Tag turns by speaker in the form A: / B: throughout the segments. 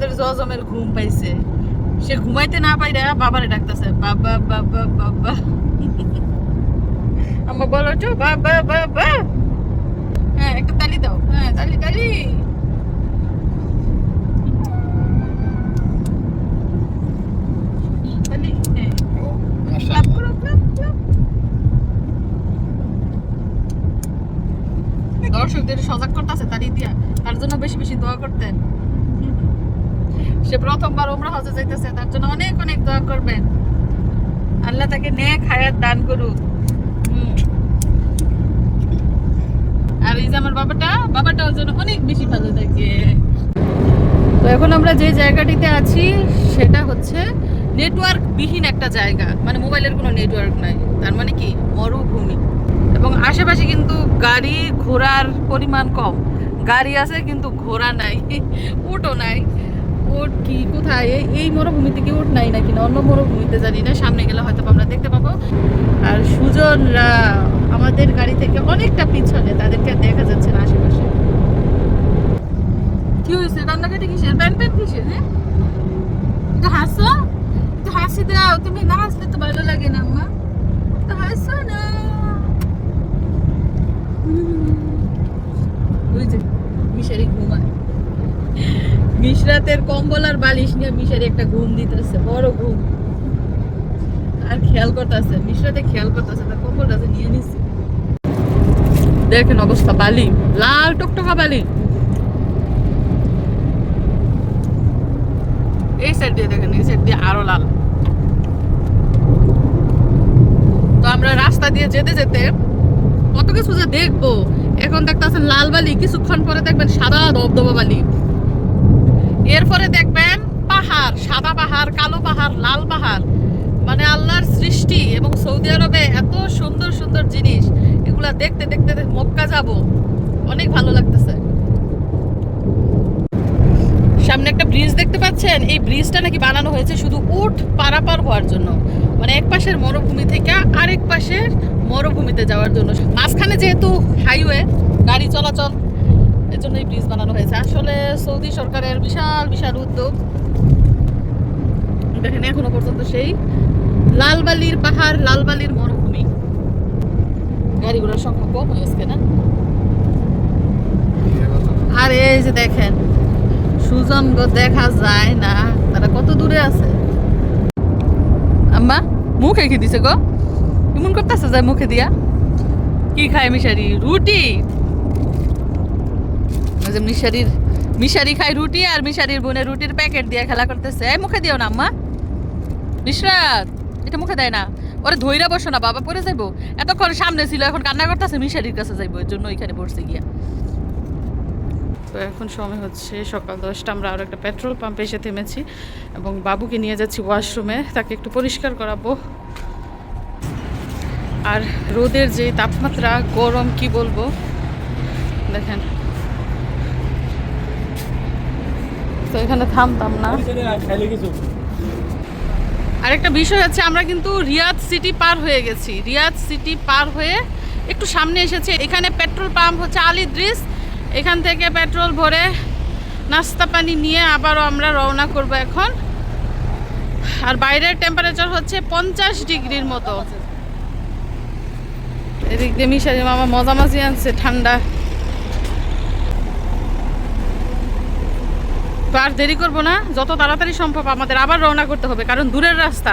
A: আমাদের জজমের ঘুম পাইছে। সে ঘুমাইতে না পাইরা বাবারে ডাকতেছে বাবা বাবা বাবা। আমার বলো তো বাবা বাবা। হ্যাঁ একটা তালি দাও। হ্যাঁ তালি তালি। হ্যাঁ। দর্শকদের সজাগ করতেছে তালি দিয়া। তার জন্য বেশি বেশি দোয়া করতেন। সে প্রথমবার ওমরা হজে যাইতেছে, তার জন্য অনেক অনেক দোয়া করবেন। আল্লাহ তাকে নেক হায়াত দান করুক। আর এই যে আমার বাবাটা বাবাটা ওর জন্য অনেক বেশি ভালো থাকে। তো এখন আমরা যে জায়গাটিতে আছি, সেটা হচ্ছে নেটওয়ার্ক বিহীন একটা জায়গা। মানে মোবাইলের কোনো নেটওয়ার্ক নাই। তার মানে কি? মরুভূমি। এবং আশেপাশে কিন্তু গাড়ি ঘোড়ার পরিমাণ কম। গাড়ি আছে কিন্তু ঘোড়া নাই উটো নাই। উট কি, কোথায়? এই- মরুভূমিতে কি উট নাই নাকি না? অন্য মরুভূমিতে জানি না, সামনে গেলে হয়তো আমরা দেখতে পাবো। আর সুজনরা আমাদের গাড়ি থেকে অনেকটা পিছনে, তাদেরকে দেখা যাচ্ছে না আশেপাশে। কি হয়েছে? কান্নাকাটি কিসের? প্যান প্যান কিসের হ্যাঁ? হাসো হাসি দাও। তুমি না হাসলে তো ভালো লাগে না, আম্মা। তো হাসো না হুম। ওই যে মিশারি ঘুমায় মিশরাতের কম্বল আর বালিশ নিয়ে মিশারি একটা ঘুম দিতেছে, বড় ঘুম। আর খেয়াল করতেছে, মিশরাতে খেয়াল করতেছে, তার কম্বলটা যে নিয়ে নিছে। দেখেন অবস্থা, বালি, লাল টকটকা বালি। এই সাইড দিয়ে দেখেন, এই সাইড দিয়ে আরও লাল। তো আমরা রাস্তা দিয়ে যেতে যেতে কত কিছু যে দেখব। এখন দেখতেছেন লাল বালি, কিছুক্ষণ পরে দেখবেন সাদা দবদবা বালি। এরপরে দেখবেন পাহাড়, সাদা পাহাড়, কালো পাহাড়, লাল পাহাড়। মানে আল্লাহর সৃষ্টি এবং সৌদি আরবে এত সুন্দর সুন্দর জিনিস। এগুলা দেখতে দেখতে মক্কা যাব। অনেক ভালো লাগতেছে। সামনে একটা ব্রিজ দেখতে পাচ্ছেন? এই ব্রিজটা নাকি বানানো হয়েছে শুধু উট পারাপার হওয়ার জন্য। মানে এক পাশের মরুভূমি থেকে আরেক পাশের মরুভূমিতে যাওয়ার জন্য। মাঝখানে যেহেতু হাইওয়ে গাড়ি চলাচল এর জন্য এই ব্রিজ বানানো হয়েছে। আসলে সৌদি সরকারের বিশাল বিশাল উদ্যোগ। দেখেন, এখনও পর্যন্ত সেই লালবালির পাহাড়, লালবালির মরুভূমি। গাড়িগুলোর সংখ্যা কম হয়েছে না? আর, এই যে দেখেন, সুজন দেখা যায় না। তারা কত দূরে আছে? আম্মা, মুখে কি দিছে গো। এমন করতেছে যায় মুখে দিয়া। কি খায় মিশারি? রুটি। যে মিশারির, মিশারি খায় রুটি আর মিশারির বোনের রুটির প্যাকেট দিয়ে খেলা করতেছে। এই, মুখে দিও না, আম্মা। বিশরাত এটা মুখে দেয় না। ওরে ধৈরা বসো না, বাবা পরে যাইবো। এতক্ষণ সামনে ছিল, এখন কান্না করতেছে, মিশারির কাছে যাইবো, এর জন্য ওইখানে পড়ছে গিয়া। তো এখন সময় হচ্ছে সকাল দশটা, আমরা আরও একটা পেট্রোল পাম্পে এসে থেমেছি এবং বাবুকে নিয়ে যাচ্ছি ওয়াশরুমে, তাকে একটু পরিষ্কার করাবো। আর রোদের যে তাপমাত্রা, গরম কি বলব? দেখেন তো এখানে থামতাম না। আরেকটা বিষয় হচ্ছে, আমরা কিন্তু রিয়াদ সিটি পার হয়ে গেছি। রিয়াদ সিটি পার হয়ে একটু সামনে এসেছে। এখানে পেট্রোল পাম্প হচ্ছে আলিদ্রিস এখান থেকে পেট্রোল ভরে নাস্তা পানি নিয়ে আবারও আমরা রওনা করব এখন। আর বাইরের টেম্পারেচার হচ্ছে পঞ্চাশ ডিগ্রির মতো। এদিক দিয়ে মিশারি মামা মজামাজি আনছে ঠান্ডা। তো আর দেরি করব না, যত তাড়াতাড়ি সম্ভব আমাদের আবার রওনা করতে হবে, কারণ দূরের রাস্তা।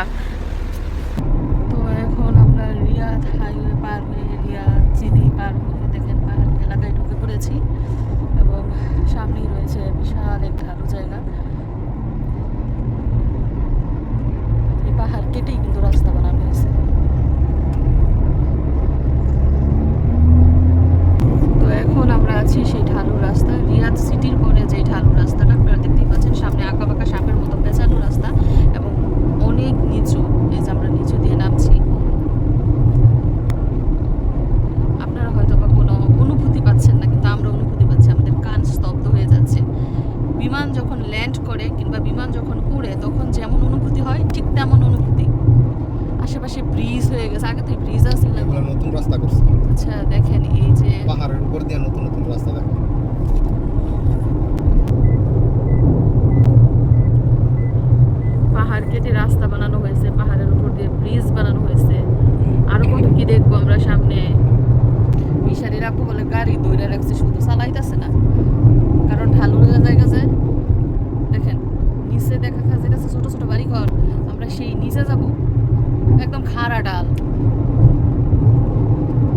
A: ব্রিজ হয়ে গেছে। আগে তো ব্রিজ আছে না। এগুলো নতুন রাস্তা করছে। আচ্ছা দেখেন এই যে পাহাড়ের উপর দিয়ে নতুন নতুন রাস্তা দেখেন পাহাড় কেটে রাস্তা বানানো হয়েছে পাহাড়ের উপর দিয়ে ব্রিজ
B: বানানো হয়েছে।
A: আরও কত কি দেখব
B: আমরা সামনে? মিশারির আপু বলে গাড়ি দৌড়ে
A: রাখছে শুধু চালাইতেছে না। কারণ ঢালু হয়ে যায় দেখেন নিচে দেখা কাছে ছোট ছোট বাড়ি ঘর আমরা সেই নিচে যাব। একদম খাড়া ডাল।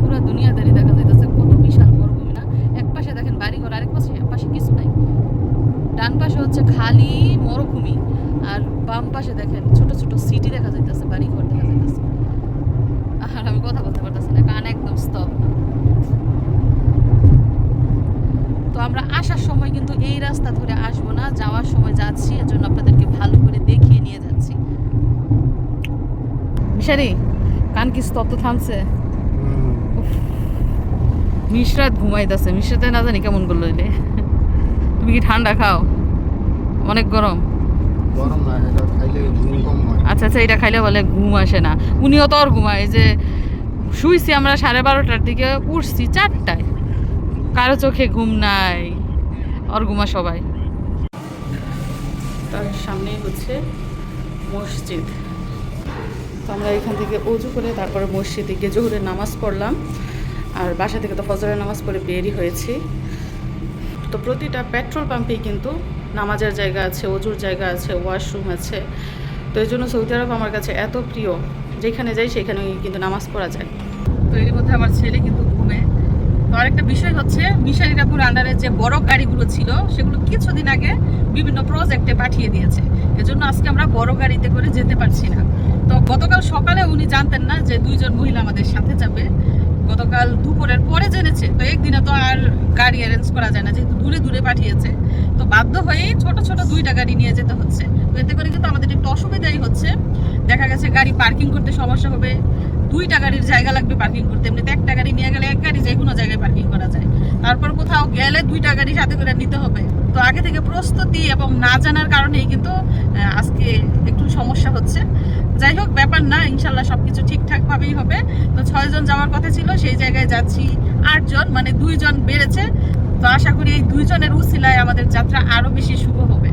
A: পুরো দুনিয়াদারি দেখা যাইতেছে, কত বিশাল মরুভূমি না? এক পাশে দেখেন বাড়ি ঘর আরেক পাশে এক পাশে কিছু নাই। ডান পাশে হচ্ছে খালি মরুভূমি, আর বাম পাশে দেখেন ছোট ছোট সিটি দেখা যাইতেছে বাড়ি ঘর দেখা যাইতেছে আর আমি কথা বলতে পারতেছি না কান একদম স্তব্ধ তো আমরা আসার সময় কিন্তু এই রাস্তা ধরে আসব না যাওয়ার সময় যাচ্ছি এর জন্য আপনাদেরকে ভালো করে দেখিয়ে নিয়ে যাচ্ছি মিশারি কান কি স্তব্ধ থামছে? মিশরাত ঘুমাইতেছে। মিশরাতে না জানি কেমন করল এলে। তুমি কি ঠান্ডা খাও? অনেক গরম।
B: গরম না এটা খাইলে ঘুম কম হয়।
A: আচ্ছা আচ্ছা এটা খাইলে বলে ঘুম আসে না। উনিও তো আর ঘুমায় যে শুইছি আমরা সাড়ে বারোটার দিকে উঠছি চারটায়। কারও চোখে ঘুম নাই ওর ঘুমা সবাই। তার সামনেই হচ্ছে মসজিদ। তো আমরা এখান থেকে অজু করে তারপরে মসজিদে গিয়ে জোহরের নামাজ পড়লাম। আর বাসা থেকে তো ফজরের নামাজ পড়ে বেরই হয়েছি। তো প্রতিটা পেট্রোল পাম্পেই কিন্তু নামাজের জায়গা আছে অজুর জায়গা আছে, ওয়াশরুম আছে। তো এই জন্য সৌদি আরব আমার কাছে এত প্রিয়, যেখানে যাই সেখানে কিন্তু নামাজ পড়া যায়। তো এর মধ্যে আমার ছেলে কিন্তু ঘুমে। তো আরেকটা বিষয় হচ্ছে মিশারিরাপুর আন্ডারে যে বড় গাড়িগুলো ছিল, সেগুলো কিছুদিন আগে বিভিন্ন প্রজেক্টে পাঠিয়ে দিয়েছে। এজন্য আজকে আমরা বড় গাড়িতে করে যেতে পারছি না। গতকাল সকালে উনি জানতেন না যে দুইজন মহিলা আমাদের সাথে যাবে। গতকাল দুপুরের পরে জেনেছে। তো একদিনে তো আর গাড়ি অ্যারেঞ্জ করা যায় না, যেহেতু দূরে দূরে পাঠিয়েছে। তো বাধ্য হয়েই ছোট ছোট দুইটা গাড়ি নিয়ে যেতে হচ্ছে। তো এতে করে কিন্তু আমাদের একটু অসুবিধাই হচ্ছে। দেখা গেছে গাড়ি পার্কিং করতে সমস্যা হবে। দুইটা গাড়ির জায়গা লাগবে পার্কিং করতে। এমনিতে একটা গাড়ি নিয়ে গেলে এক গাড়ি যে কোনো জায়গায় পার্কিং করা যায়। তারপর কোথাও গেলে দুইটা গাড়ি সাথে করে নিতে হবে। তো আগে থেকে প্রস্তুতি এবং না জানার কারণেই কিন্তু আজকে একটু সমস্যা হচ্ছে যাই হোক ব্যাপার না ইনশাল্লাহ সবকিছু ঠিকঠাক ভাবেই হবে। তো ছয়জন যাওয়ার কথা ছিল, সেই জায়গায় যাচ্ছি আটজন মানে দুইজন বেড়েছে। তো আশা করি এই দুইজনের উসিলায় আমাদের যাত্রা আরও বেশি শুভ হবে।